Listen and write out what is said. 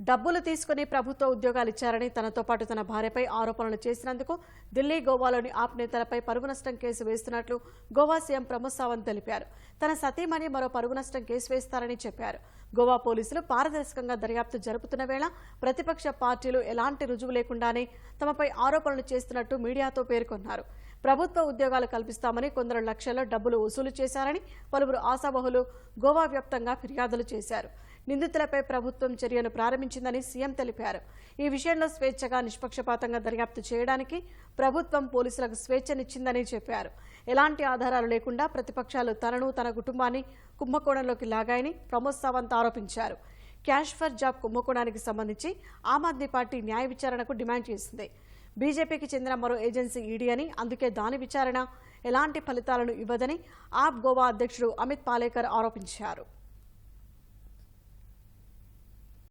డబ్బులు తీసుకుని ప్రభుత్వ ఉద్యోగాలు ఇచ్చారని తనతో పాటు తన భార్యపై ఆరోపణలు చేసినందుకు ఢిల్లీ గోవాలోని ఆప్ నేతలపై పరుగు నష్టం కేసు వేస్తున్నట్లు గోవా సీఎం ప్రమోద్ సావంత్ తెలిపారు. తన సతీమణి మరో పరుగు నష్టం కేసు వేస్తారని చెప్పారు. గోవా పోలీసులు పారదర్శకంగా దర్యాప్తు జరుపుతున్న వేళ ప్రతిపక్ష పార్టీలు ఎలాంటి రుజువు లేకుండానే తమపై ఆరోపణలు చేస్తున్నట్టు మీడియాతో పేర్కొన్నారు. ప్రభుత్వ ఉద్యోగాలు కల్పిస్తామని కొందరు లక్షల్లో డబ్బులు వసూలు చేశారని పలువురు ఆశాబహులు గోవా వ్యాప్తంగా ఫిర్యాదులు చేశారు. నిందితులపై ప్రభుత్వం చర్యను ప్రారంభించిందని సీఎం తెలిపారు. ఈ విషయంలో స్వేచ్ఛగా నిష్పక్షపాతంగా దర్యాప్తు చేయడానికి ప్రభుత్వం పోలీసులకు స్వేచ్ఛనిచ్చిందని చెప్పారు. ఎలాంటి ఆధారాలు లేకుండా ప్రతిపక్షాలు తనను తన కుటుంబాన్ని కుంభకోణంలోకి లాగాయని ప్రమోద్ సావంత్ ఆరోపించారు. క్యాష్ ఫర్ జాబ్ కుంభకోణానికి సంబంధించి ఆమ్ ఆద్మీ పార్టీ న్యాయ విచారణకు డిమాండ్ చేసింది. బీజేపీకి చెందిన మరో ఏజెన్సీ ఈడీ అని అందుకే దాని విచారణ ఎలాంటి ఫలితాలను ఇవ్వదని ఆప్ గోవా అధ్యక్షుడు అమిత్ పాలేకర్ ఆరోపించారు.